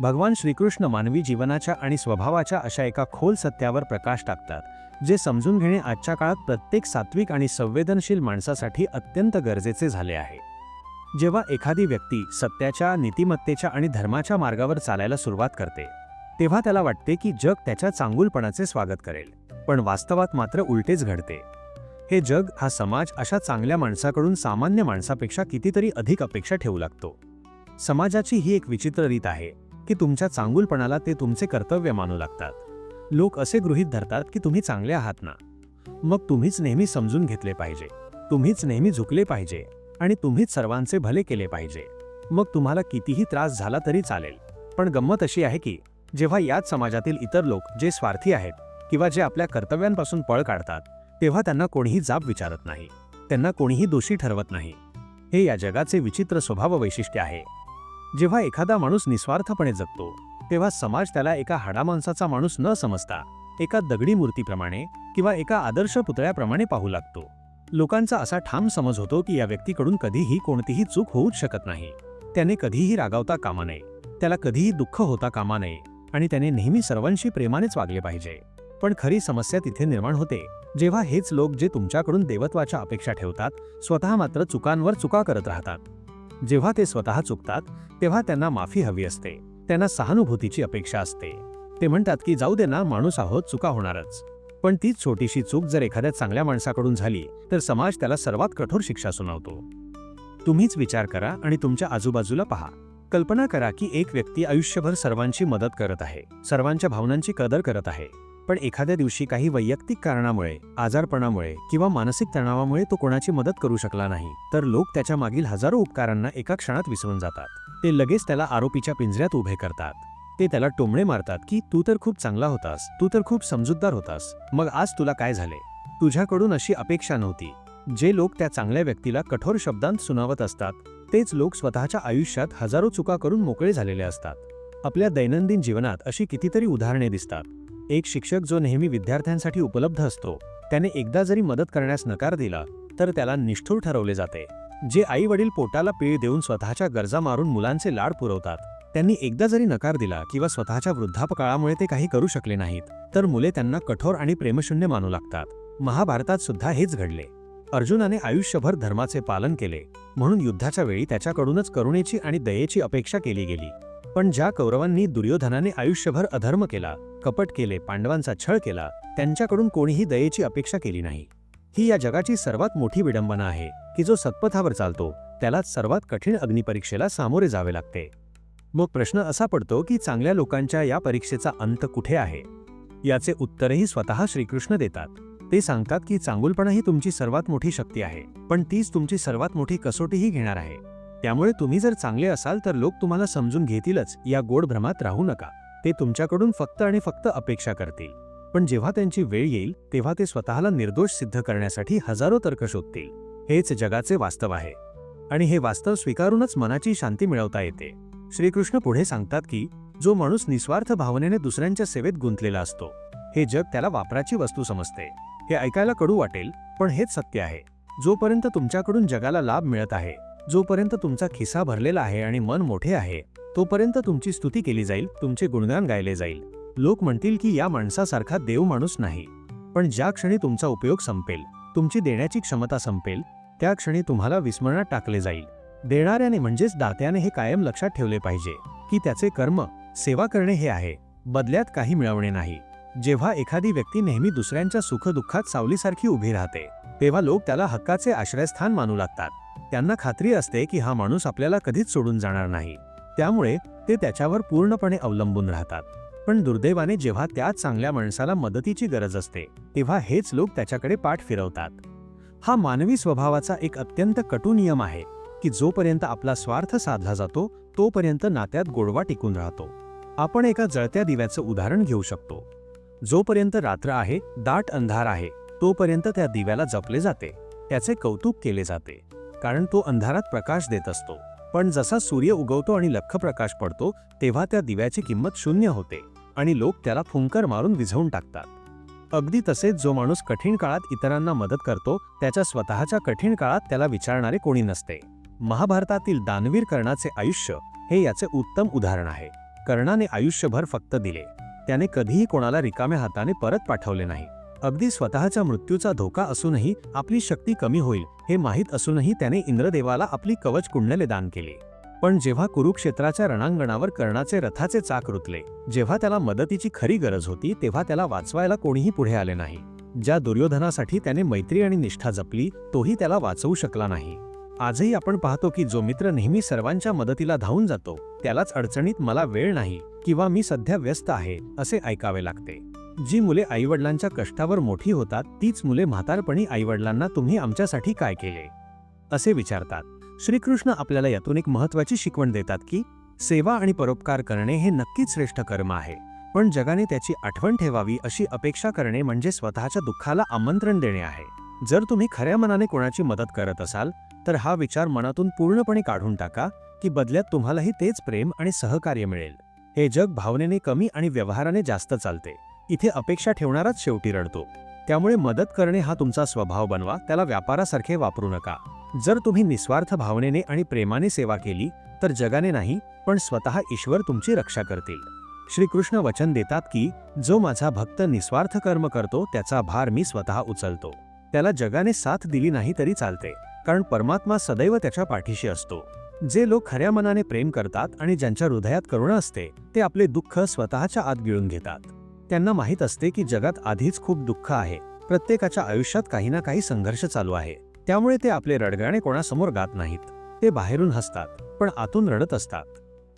भगवान श्रीकृष्ण मानवी जीवनाच्या आणि स्वभावाच्या अशा एका खोल सत्यावर प्रकाश टाकतात जे समजून घेणे आजच्या काळात प्रत्येक सात्विक आणि संवेदनशील माणसासाठी अत्यंत गरजेचे झाले आहे. जेव्हा एखादी व्यक्ती सत्याच्या नीतिमत्तेच्या आणि धर्माच्या मार्गावर चालायला सुरुवात करते तेव्हा त्याला वाटते की जग त्याच्या चांगुलपणाचे स्वागत करेल पण वास्तवात मात्र उलटेच घडते. हे जग हा समाज अशा चांगल्या माणसाकडून सामान्य माणसापेक्षा कितीतरी अधिक अपेक्षा ठेवू लागतो. समाजाची ही एक विचित्र रीत आहे की तुमच्या चांगुलपणाला ते तुमचे कर्तव्य मानू लागतात. लोक असे गृहीत धरतात की तुम्ही चांगले आहात ना. मग तुम्हीच नेहमी समजून घेतले पाहिजे. तुम्हीच नेहमी झुकले पाहिजे आणि तुम्हीच सर्वांचे भले केले पाहिजे. मग तुम्हाला कितीही त्रास झाला तरी चालेल. पण गंमत अशी आहे की जेव्हा याच समाजातील इतर लोक जे स्वार्थी आहेत किंवा जे आपल्या कर्तव्यांपासून पळ काढतात तेव्हा त्यांना कोणीही जाब विचारत नाही. त्यांना कोणीही दोषी ठरवत नाही. हे या जगाचे विचित्र स्वभाव वैशिष्ट्य आहे. जेव्हा एखादा माणूस निस्वार्थपणे जगतो तेव्हा समाज त्याला एका हाडामाणसाचा माणूस न समजता एका दगडी मूर्तीप्रमाणे किंवा एका आदर्श पुतळ्याप्रमाणे पाहू लागतो. लोकांचा असा ठाम समज होतो की या व्यक्तीकडून कधीही कोणतीही चूक होऊच शकत नाही. त्याने कधीही रागावता कामा नये त्याला कधीही दुःख होता कामा नये आणि त्याने नेहमी सर्वांशी प्रेमानेच वागले पाहिजे. पण खरी समस्या तिथे निर्माण होते जेव्हा हेच लोक जे तुमच्याकडून देवत्वाच्या अपेक्षा ठेवतात स्वतः मात्र चुकांवर चुका करत राहतात. जेव्हा ते स्वतः चुकतात तेव्हा त्यांना माफी हवी असते. त्यांना सहानुभूतीची अपेक्षा असते. ते म्हणतात की जाऊ दे ना माणूस आहोत चुका होणारच. पण तीच छोटीशी चूक जर एखाद्या चांगल्या माणसाकडून झाली तर समाज त्याला सर्वात कठोर शिक्षा सुनावतो. तुम्हीच विचार करा आणि तुमच्या आजूबाजूला पहा. कल्पना करा की एक व्यक्ती आयुष्यभर सर्वांची मदत करत आहे सर्वांच्या भावनांची कदर करत आहे. पण एखाद्या दिवशी काही वैयक्तिक कारणामुळे आजारपणामुळे किंवा मानसिक तणावामुळे तो कोणाची मदत करू शकला नाही तर लोक त्याच्या मागील हजारो उपकारांना एका क्षणात विसरून जातात. ते लगेच त्याला आरोपीच्या पिंजऱ्यात उभे करतात. ते त्याला टोमणे मारतात की तू तर खूप चांगला होतास तू तर खूप समजूतदार होतास मग आज तुला काय झाले? तुझ्याकडून अशी अपेक्षा नव्हती. जे लोक त्या चांगल्या व्यक्तीला कठोर शब्दांत सुनावत असतात तेच लोक स्वतःच्या आयुष्यात हजारो चुका करून मोकळे झालेले असतात. आपल्या दैनंदिन जीवनात अशी कितीतरी उदाहरणे दिसतात. एक शिक्षक जो नेहमी विद्यार्थ्यांसाठी उपलब्ध असतो त्याने एकदा जरी मदत करण्यास नकार दिला तर त्याला निष्ठूर ठरवले जाते. जे आई वडील पोटाला पीळ देऊन स्वतःच्या गरजा मारून मुलांचे लाड पुरवतात त्यांनी एकदा जरी नकार दिला किंवा स्वतःच्या वृद्धापकाळामुळे ते काही करू शकले नाहीत तर मुले त्यांना कठोर आणि प्रेमशून्य मानू लागतात. महाभारतात सुद्धा हेच घडले. अर्जुनाने आयुष्यभर धर्माचे पालन केले म्हणून युद्धाच्या वेळी त्याच्याकडूनच करुणेची आणि दयेची अपेक्षा केली गेली. पण ज्या कौरवांनी दुर्योधनाने आयुष्यभर अधर्म केला कपट केले पांडवांचा छळ केला त्यांच्याकडून कोणीही दयेची अपेक्षा केली नाही. ही या जगाची सर्वात मोठी विडंबना आहे की जो सत्पथावर चालतो त्याला सर्वात कठीण अग्निपरीक्षेला सामोरे जावे लागते. मग प्रश्न असा पडतो की चांगल्या लोकांच्या या परीक्षेचा अंत कुठे आहे? याचे उत्तरही स्वतः श्रीकृष्ण देतात. ते सांगतात की चांगुलपणा ही तुमची सर्वात मोठी शक्ती आहे पण तीच तुमची सर्वात मोठी कसोटीही घेणार आहे. त्यामुळे तुम्ही जर चांगले असाल तर लोक तुम्हाला समजून घेतीलच. या गोड भ्रमात राहू नका. ते तुमच्याकडून फक्त आणि फक्त अपेक्षा करतील. पण जेव्हा त्यांची वेळ येईल तेव्हा ते स्वतःला निर्दोष सिद्ध करण्यासाठी हजारो तर्क शोधतील. हेच जगाचे वास्तव आहे. आणि हे वास्तव स्वीकारूनच मनाची शांती मिळवता येते. श्रीकृष्ण पुढे सांगतात की जो माणूस निस्वार्थ भावनेने दुसऱ्यांच्या सेवेत गुंतलेला असतो हे जग त्याला वापराची वस्तू समजते. हे ऐकायला कडू वाटेल पण हेच सत्य आहे. जोपर्यंत तुमच्याकडून जगाला लाभ मिळत आहे जोपर्यंत तुमचा खिसा भरलेला आहे आणि मन मोठे आहे तोपर्यंत तुमची स्तुती केली जाईल तुमचे गुणगान गायले जाईल. लोक म्हणतील की या माणसासारखा देव माणूस नाही. पण ज्या क्षणी तुमचा उपयोग संपेल तुमची देण्याची क्षमता संपेल त्या क्षणी तुम्हाला विस्मरणात टाकले जाईल. देणाऱ्याने म्हणजेच दात्याने हे कायम लक्षात ठेवले पाहिजे की त्याचे कर्म सेवा करणे हे आहे बदल्यात काही मिळवणे नाही. जेव्हा एखादी व्यक्ती नेहमी दुसऱ्यांच्या सुखदुःखात सावलीसारखी उभी राहते तेव्हा लोक त्याला हक्काचे आश्रयस्थान मानू लागतात. त्यांना खात्री असते की हा माणूस आपल्याला कधीच सोडून जाणार नाही. त्यामुळे ते त्याच्यावर पूर्णपणे अवलंबून राहतात. पण दुर्दैवाने जेव्हा त्याच चांगल्या माणसाला मदतीची गरज असते तेव्हा हेच लोक त्याच्याकडे पाठ फिरवतात. हा मानवी स्वभावाचा एक अत्यंत कटू नियम आहे की जोपर्यंत आपला स्वार्थ साधला जातो तोपर्यंत नात्यात गोडवा टिकून राहतो. आपण एका जळत्या दिव्याचं उदाहरण घेऊ शकतो. जोपर्यंत रात्र आहे दाट अंधार आहे तोपर्यंत त्या दिव्याला जपले जाते. त्याचे कौतुक केले जाते कारण तो अंधारात प्रकाश देत असतो. पण जसा सूर्य उगवतो आणि लख्ख प्रकाश पडतो तेव्हा त्या दिव्याची किंमत शून्य होते आणि लोक त्याला फुंकर मारून विझवून टाकतात. अगदी तसेच जो माणूस कठीण काळात इतरांना मदत करतो त्याच्या स्वतःच्या कठीण काळात त्याला विचारणारे कोणी नसते. महाभारतातील दानवीर कर्णाचे आयुष्य हे याचे उत्तम उदाहरण आहे. कर्णाने आयुष्यभर फक्त दिले. त्याने कधीही कोणाला रिकाम्या हाताने परत पाठवले नाही. अगदी स्वतःच्या मृत्यूचा धोका असूनही आपली शक्ती कमी होईल हे माहीत असूनही त्याने इंद्रदेवाला आपली कवच कुंडले दान केली. पण जेव्हा कुरुक्षेत्राच्या रणांगणावर कर्णाचे रथाचे चाक रुतले जेव्हा त्याला मदतीची खरी गरज होती तेव्हा त्याला वाचवायला कोणीही पुढे आले नाही. ज्या दुर्योधनासाठी त्याने मैत्री आणि निष्ठा जपली तोही त्याला वाचवू शकला नाही. आजही आपण पाहतो की जो मित्र नेहमी सर्वांच्या मदतीला धावून जातो त्यालाच अडचणीत मला वेळ नाही किंवा मी सध्या व्यस्त आहे असे ऐकावे लागते. जी मुले आईवडिलांच्या कष्टावर मोठी होतात तीच मुले म्हातारपणी आईवडिलांना तुम्ही आमच्यासाठी काय केले? असे विचारतात. श्रीकृष्ण आपल्याला यातून एक महत्वाची शिकवण देतात की सेवा आणि परोपकार करणे हे नक्कीच श्रेष्ठ कर्म आहे पण जगाने त्याची आठवण ठेवावी अशी अपेक्षा करणे म्हणजे स्वतःच्या दुःखाला आमंत्रण देणे आहे. जर तुम्ही खऱ्या मनाने कोणाची मदत करत असाल तर हा विचार मनातून पूर्णपणे काढून टाका की बदल्यात तुम्हालाही तेच प्रेम आणि सहकार्य मिळेल. हे जग भावनेने कमी आणि व्यवहाराने जास्त चालते. इथे अपेक्षा ठेवणाराच शेवटी रडतो. त्यामुळे मदत करणे हा तुमचा स्वभाव बनवा त्याला व्यापारासारखे वापरू नका. जर तुम्ही निस्वार्थ भावनेने आणि प्रेमाने सेवा केली तर जगाने नाही पण स्वतः ईश्वर तुमची रक्षा करतील. श्रीकृष्ण वचन देतात की जो माझा भक्त निस्वार्थ कर्म करतो त्याचा भार मी स्वतः उचलतो. त्याला जगाने साथ दिली नाही तरी चालते कारण परमात्मा सदैव त्याच्या पाठीशी असतो. जे लोक खऱ्या मनाने प्रेम करतात आणि ज्यांच्या हृदयात करुणा असते ते आपले दुःख स्वतःच्या आत गिळून घेतात. त्यांना माहीत असते की जगात आधीच खूप दुःख आहे. प्रत्येकाच्या आयुष्यात काही ना काही संघर्ष चालू आहे. त्यामुळे ते आपले रडगाणे कोणासमोर गात नाहीत. ते बाहेरून हसतात पण आतून रडत असतात.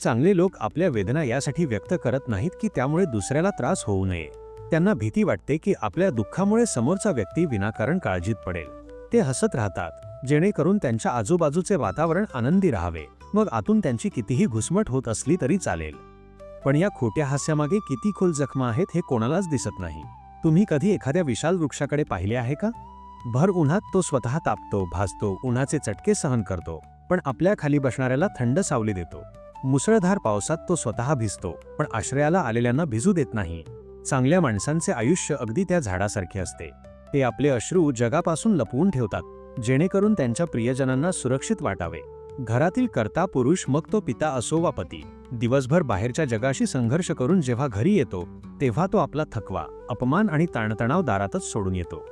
चांगले लोक आपल्या वेदना यासाठी व्यक्त करत नाहीत की त्यामुळे दुसऱ्याला त्रास होऊ नये. त्यांना भीती वाटते की आपल्या दुःखामुळे समोरचा व्यक्ती विनाकारण काळजीत पडेल. ते हसत राहतात जेणेकरून त्यांच्या आजूबाजूचे वातावरण आनंदी राहावे. मग आतून त्यांची कितीही घुसमट होत असली तरी चालेल. पण या खोट्या हास्यामागे किती खोल जखमा आहेत हे कोणालाच दिसत नाही. तुम्ही कधी एखाद्या विशाल वृक्षाकडे पाहिले आहे का? भर उन्हात तो स्वतः तापतो भाजतो उन्हाचे चटके सहन करतो पण आपल्या खाली बसणाऱ्याला थंड सावली देतो. मुसळधार पावसात तो स्वतः भिजतो पण आश्रयाला आलेल्यांना भिजू देत नाही. चांगल्या माणसांचे आयुष्य अगदी त्या झाडासारखे असते. ते आपले अश्रू जगापासून लपवून ठेवतात जेणेकरून त्यांच्या प्रियजनांना सुरक्षित वाटावे. घरातील कर्ता पुरुष मग तो पिता असो वा पती दिवसभर बाहेरच्या जगाशी संघर्ष करून जेव्हा घरी येतो तेव्हा तो आपला थकवा अपमान आणि ताणतणाव दारातच सोडून येतो.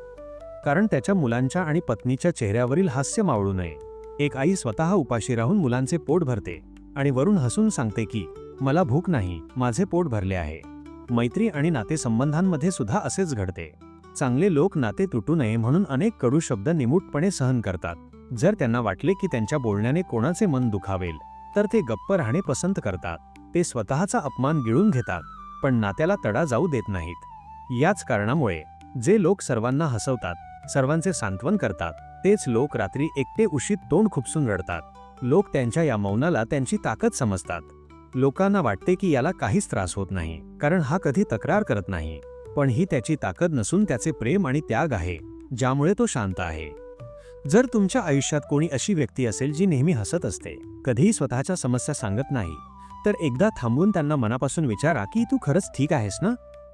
कारण त्याच्या मुलांच्या आणि पत्नीच्या चेहऱ्यावरील हास्य मावळू नये. एक आई स्वतः उपाशी राहून मुलांचे पोट भरते आणि वरून हसून सांगते की मला भूक नाही माझे पोट भरले आहे. मैत्री आणि नातेसंबंधांमध्ये सुद्धा असेच घडते. चांगले लोक नाते तुटू नये म्हणून अनेक कडू शब्द निमूटपणे सहन करतात. जर त्यांना वाटले की त्यांच्या बोलण्याने कोणाचे मन दुखावेल तर ते गप्प राहणे पसंत करतात. ते स्वतःचा अपमान गिळून घेतात पण नात्याला तडा जाऊ देत नाहीत. याच कारणामुळे जे लोक सर्वांना हसवतात सर्वांचे सांत्वन करतात तेच लोक रात्री एकटे उशीत तोंड खुपसून रडतात. लोक त्यांच्या या मौनाला त्यांची ताकद समजतात. लोकांना वाटते की याला काहीच त्रास होत नाही कारण हा कधी तक्रार करत नाही. पण ही त्याची ताकद नसून त्याचे प्रेम आणि त्याग आहे ज्यामुळे तो शांत आहे. जर तुमच्या आयुष्यात कोणी अशी व्यक्ती असेल जी नेहमी हसत असते कधीही स्वतःच्या समस्या सांगत नाही तर एकदा थांबून त्यांना मनापासून विचारा की तू खरंच ठीक आहेस ना?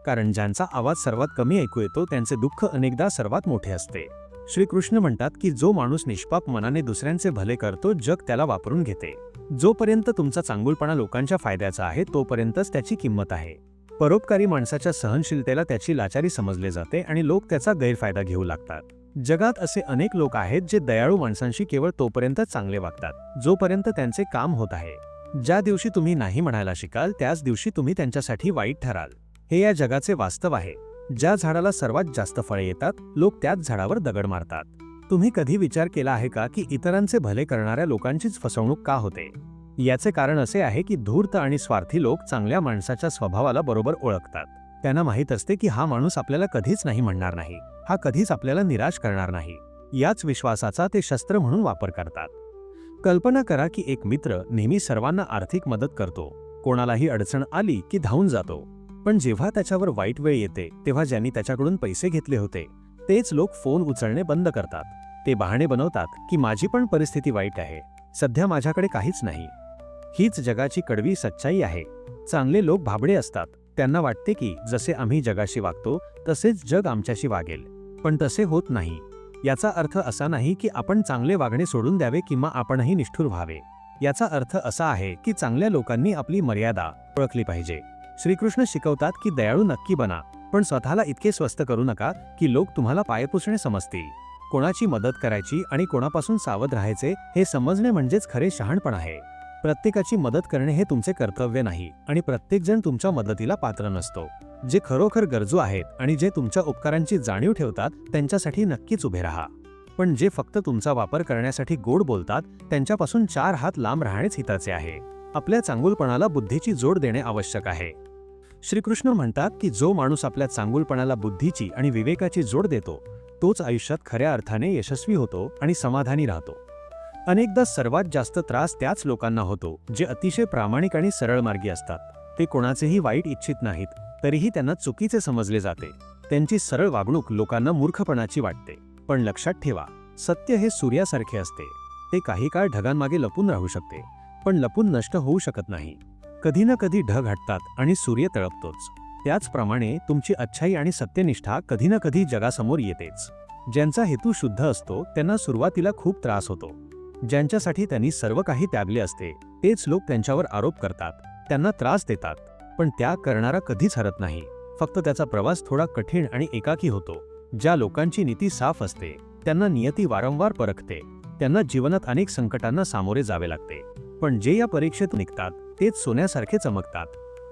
कारण ज्यांचा आवाज सर्वात कमी ऐकू येतो त्यांचे दुःख अनेकदा सर्वात मोठे असते. श्रीकृष्ण म्हणतात की जो माणूस निष्पाप मनाने दुसऱ्यांचे भले करतो जग त्याला वापरून घेते. जोपर्यंत तुमचा चांगुलपणा लोकांच्या फायद्याचा आहे तोपर्यंतच त्याची किंमत आहे. परोपकारी माणसाच्या सहनशीलतेला त्याची लाचारी समजले जाते आणि लोक त्याचा गैरफायदा घेऊ लागतात. जगात असे अनेक लोक आहेत जे दयाळू माणसांशी केवळ तोपर्यंत चांगले वागतात जोपर्यंत त्यांचे काम होत आहे. ज्या दिवशी तुम्ही नाही म्हणायला शिकाल त्याच दिवशी तुम्ही त्यांच्यासाठी वाईट ठराल. हे या जगाचे वास्तव आहे. ज्या झाडाला सर्वात जास्त फळे येतात लोक त्याच झाडावर दगड मारतात. तुम्ही कधी विचार केला आहे का की इतरांचे भले करणाऱ्या लोकांचीच फसवणूक का होते? याचे कारण असे आहे की धूर्त आणि स्वार्थी लोक चांगल्या माणसाच्या स्वभावाला बरोबर ओळखतात. त्यांना माहीत असते की हा माणूस आपल्याला कधीच नाही म्हणणार नाही. हा कधीच आपल्याला निराश करणार नाही. याच विश्वासाचा ते शस्त्र म्हणून वापर करतात. कल्पना करा की एक मित्र नेहमी सर्वांना आर्थिक मदत करतो. कोणालाही अडचण आली की धावून जातो. पण जेव्हा त्याच्यावर वाईट वेळ येते तेव्हा ज्यांनी त्याच्याकडून पैसे घेतले होते तेच लोक फोन उचलणे बंद करतात. ते बहाणे बनवतात की माझी पण परिस्थिती वाईट आहे. सध्या माझ्याकडे काहीच नाही. हीच जगाची कडवी सच्चाई आहे. चांगले लोक भाबडे असतात. त्यांना वाटते की जसे आम्ही जगाशी वागतो तसेच जग आमच्याशी वागेल. पण तसे होत नाही. याचा अर्थ असा नाही की आपण चांगले वागणे सोडून द्यावे किंवा आपणही निष्ठुर व्हावे. याचा अर्थ असा आहे की चांगल्या लोकांनी आपली मर्यादा ओळखली पाहिजे. श्रीकृष्ण शिकवतात की दयाळू नक्की बना. पण स्वतःला इतके स्वस्त करू नका की लोक तुम्हाला पायपुसणे समजतील. कोणाची मदत करायची आणि कोणापासून सावध राहायचे हे समजणे म्हणजेच खरे शहाणपण आहे. प्रत्येकाची मदत करणे हे तुमचे कर्तव्य नाही आणि प्रत्येकजण तुमच्या मदतीला पात्र नसतो. जे खरोखर गरजू आहेत आणि जे तुमच्या उपकारांची जाणीव ठेवतात त्यांच्यासाठी नक्कीच उभे राहा. पण जे फक्त तुमचा वापर करण्यासाठी गोड बोलतात त्यांच्यापासून चार हात लांब राहणेच हिताचे आहे. आपल्या चांगुलपणाला बुद्धीची जोड देणे आवश्यक आहे. श्रीकृष्ण म्हणतात की जो माणूस आपल्या चांगुलपणाला बुद्धीची आणि विवेकाची जोड देतो तोच आयुष्यात खऱ्या अर्थाने यशस्वी होतो आणि समाधानी राहतो. अनेकदा सर्वात जास्त त्रास त्याच लोकांना होतो जे अतिशय प्रामाणिक आणि सरळ मार्गी असतात. ते कोणाचेही वाईट इच्छित नाहीत तरीही त्यांना चुकीचे समजले जाते. त्यांची सरळ वागणूक लोकांना मूर्खपणाची वाटते. पण लक्षात ठेवा सत्य हे सूर्यासारखे असते. ते काही काळ ढगांमागे लपून राहू शकते पण लपून नष्ट होऊ शकत नाही. कधी ना कधी ढग हटतात आणि सूर्य तळपतोच. त्याचप्रमाणे तुमची अच्छाई आणि सत्यनिष्ठा कधी ना कधी जगासमोर येतेच. ज्यांचा हेतू शुद्ध असतो त्यांना सुरुवातीला खूप त्रास होतो. ज्यांच्यासाठी त्यांनी सर्व काही त्यागले असते तेच लोक त्यांच्यावर आरोप करतात. त्यांना त्रास देतात. पण त्याग करणारा कधीच हरत नाही. फक्त त्याचा प्रवास थोडा कठीण आणि एकाकी होतो. ज्या लोकांची नीती साफ असते त्यांना नियती वारंवार परखते. त्यांना जीवनात अनेक संकटांना सामोरे जावे लागते. पण जे या परीक्षेत निघतात तेच सोन्यासारखे चमकतात.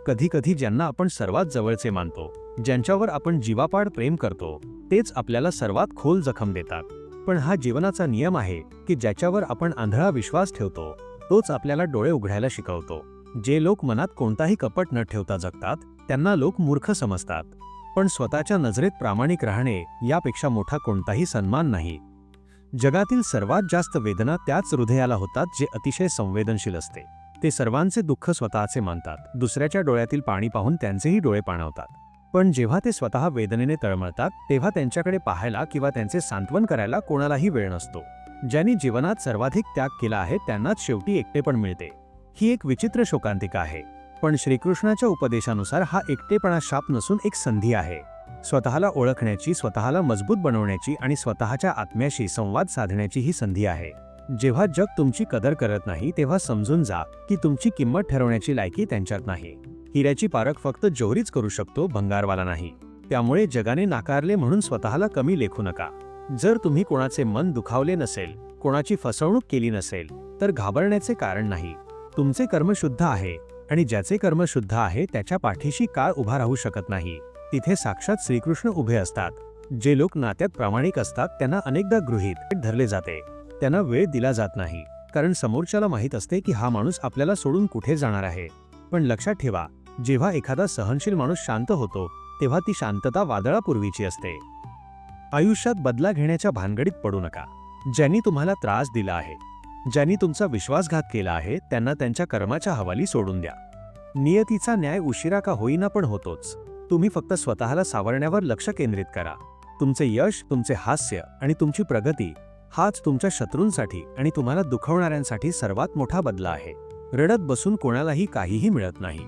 कधी कधी ज्यांना आपण सर्वात जवळचे मानतो ज्यांच्यावर आपण जीवापाड प्रेम करतो तेच आपल्याला सर्वात खोल जखम देतात. पण हा जीवनाचा नियम आहे की ज्याच्यावर आपण आंधळा विश्वास ठेवतो तोच आपल्याला डोळे उघडायला शिकवतो. जे लोक मनात कोणताही कपट न ठेवता जगतात त्यांना लोक मूर्ख समजतात. पण स्वतःच्या नजरेत प्रामाणिक राहणे यापेक्षा मोठा कोणताही सन्मान नाही. जगातील सर्वात जास्त वेदना त्याच हृदयाला होतात जे अतिशय संवेदनशील असते. ते सर्वांचे दुःख स्वतःचे मानतात. दुसऱ्याच्या डोळ्यातील पाणी पाहून त्यांचेही डोळे पाणवतात. पण जेव्हा ते स्वतः वेदनेने तळमळतात तेव्हा त्यांच्याकडे पाहायला किंवा त्यांचे सांत्वन करायला कोणालाही वेळ नसतो. ज्यांनी जीवनात सर्वाधिक त्याग केला आहे त्यांनाच शेवटी एकटेपण मिळते. ही एक विचित्र शोकांतिका आहे. पण श्रीकृष्णाच्या उपदेशानुसार हा एकटेपणा शाप नसून एक संधी आहे. स्वतःला ओळखण्याची स्वतःला मजबूत बनवण्याची आणि स्वतःच्या आत्म्याशी संवाद साधण्याची ही संधी आहे. जेव्हा जग तुमची कदर करत नाही तेव्हा समजून जा की तुमची किंमत ठरवण्याची लायकी त्यांच्यात नाही. हिऱ्याची पारख फक्त जोहरीच करू शकतो भंगारवाला नाही. त्यामुळे जगाने नाकारले म्हणून स्वतःला कमी लेखू नका. जर तुम्ही कोणाचे मन दुखावले नसेल कोणाची फसवणूक केली नसेल तर घाबरण्याचे कारण नाही. तुमचे कर्म शुद्ध आहे आणि ज्याचे कर्म शुद्ध आहे त्याच्या पाठीशी काळ उभा राहू शकत नाही. तिथे साक्षात श्रीकृष्ण उभे असतात. जे लोक नात्यात प्रामाणिक असतात त्यांना अनेकदा गृहीत धरले जाते. त्यांना वेळ दिला जात नाही. कारण समोरच्याला माहीत असते की हा माणूस आपल्याला सोडून कुठे जाणार आहे. पण लक्षात ठेवा जेव्हा एखादा सहनशील माणूस शांत होतो तेव्हा ती शांतता वादळापूर्वीची असते. आयुष्यात बदला घेण्याच्या भानगडीत पडू नका. ज्यांनी तुम्हाला त्रास दिला आहे ज्यांनी तुमचा विश्वासघात केला आहे त्यांना त्यांच्या कर्माच्या हवाली सोडून द्या. नियतीचा न्याय उशिरा का होईना पण होतोच. तुम्ही फक्त स्वतःला सावरण्यावर लक्ष केंद्रित करा. तुमचे यश तुमचे हास्य आणि तुमची प्रगती हाच तुमच्या शत्रूंसाठी आणि तुम्हाला दुखवणाऱ्यांसाठी सर्वात मोठा बदला आहे. रडत बसून कोणालाही काहीही मिळत नाही.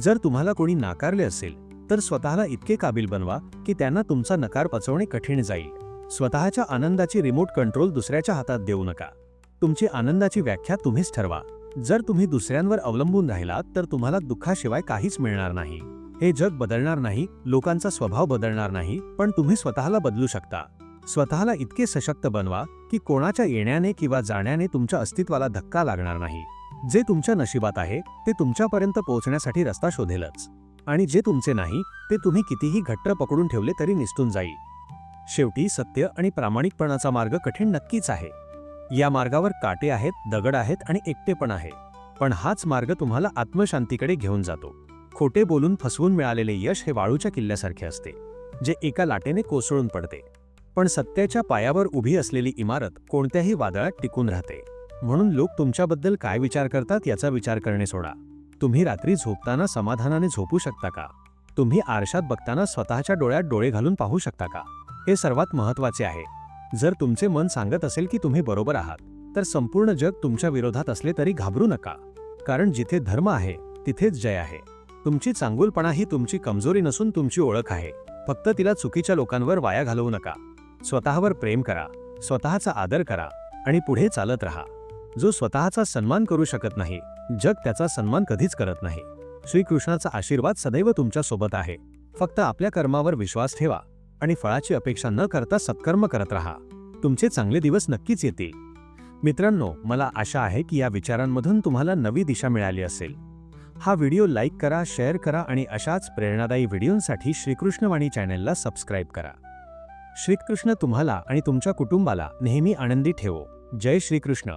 जर तुम्हाला कोणी नाकारले असेल तर स्वतःला इतके काबिल बनवा की त्यांना तुमचा नकार पचवणे कठीण जाईल. स्वतःच्या आनंदाची रिमोट कंट्रोल दुसऱ्याच्या हातात देऊ नका. तुमची आनंदाची व्याख्या तुम्हीच ठरवा. जर तुम्ही दुसऱ्यांवर अवलंबून राहिलात तर तुम्हाला दुःखाशिवाय काहीच मिळणार नाही. हे जग बदलणार नाही लोकांचा स्वभाव बदलणार नाही पण तुम्ही स्वतःला बदलू शकता. स्वतःला इतके सशक्त बनवा की कोणाच्या येण्याने किंवा जाण्याने तुमच्या अस्तित्वाला धक्का लागणार नाही. जे तुमच्या नशिबात आहे ते तुमच्यापर्यंत पोहोचण्यासाठी रस्ता शोधेलच. आणि जे तुमचे नाही ते तुम्ही कितीही घट्ट पकडून ठेवले तरी निसटून जाईल. शेवटी सत्य आणि प्रामाणिकपणाचा मार्ग कठीण नक्कीच आहे. या मार्गावर काटे आहेत दगड आहेत आणि एकटेपण आहे. पण हाच मार्ग तुम्हाला आत्मशांतीकडे घेऊन जातो. खोटे बोलून फसवून मिळालेले यश हे वाळूच्या किल्ल्यासारखे असते जे एका लाटेने कोसळून पडते. पण सत्याच्या पायावर उभी असलेली इमारत कोणत्याही वादळात टिकून राहते. म्हणून लोक तुमच्याबद्दल काय विचार करतात याचा विचार करणे सोडा. तुम्ही रात्री झोपताना समाधानाने झोपू शकता का? तुम्ही आरशात बघताना स्वतःच्या डोळ्यात डोळे घालून पाहू शकता का? हे सर्वात महत्त्वाचे आहे. जर तुमचे मन सांगत असेल की तुम्ही बरोबर आहात तर संपूर्ण जग तुमच्या विरोधात असले तरी घाबरू नका. कारण जिथे धर्म आहे तिथेच जय आहे. तुमची चांगुलपणा ही तुमची कमजोरी नसून तुमची ओळख आहे. फक्त तिला चुकीच्या लोकांवर वाया घालवू नका. स्वतःवर प्रेम करा स्वतःचा आदर करा आणि पुढे चालत राहा. जो स्वतःचा सन्मान करू शकत नाही जग त्याचा सन्मान कधीच करत नाही. श्रीकृष्णाचा आशीर्वाद सदैव तुमच्यासोबत आहे. फक्त आपल्या कर्मावर विश्वास ठेवा आणि फळाची अपेक्षा न करता सत्कर्म करत राहा. तुमचे चांगले दिवस नक्कीच येतील. मित्रांनो मला आशा आहे की या विचारांमधून तुम्हाला नवी दिशा मिळाली असेल. हा व्हिडिओ लाईक करा शेअर करा आणि अशाच प्रेरणादायी व्हिडिओंसाठी श्रीकृष्णवाणी चॅनेलला सबस्क्राईब करा. श्रीकृष्ण तुम्हाला आणि तुमच्या कुटुंबाला नेहमी आनंदी ठेवो. जय श्रीकृष्ण.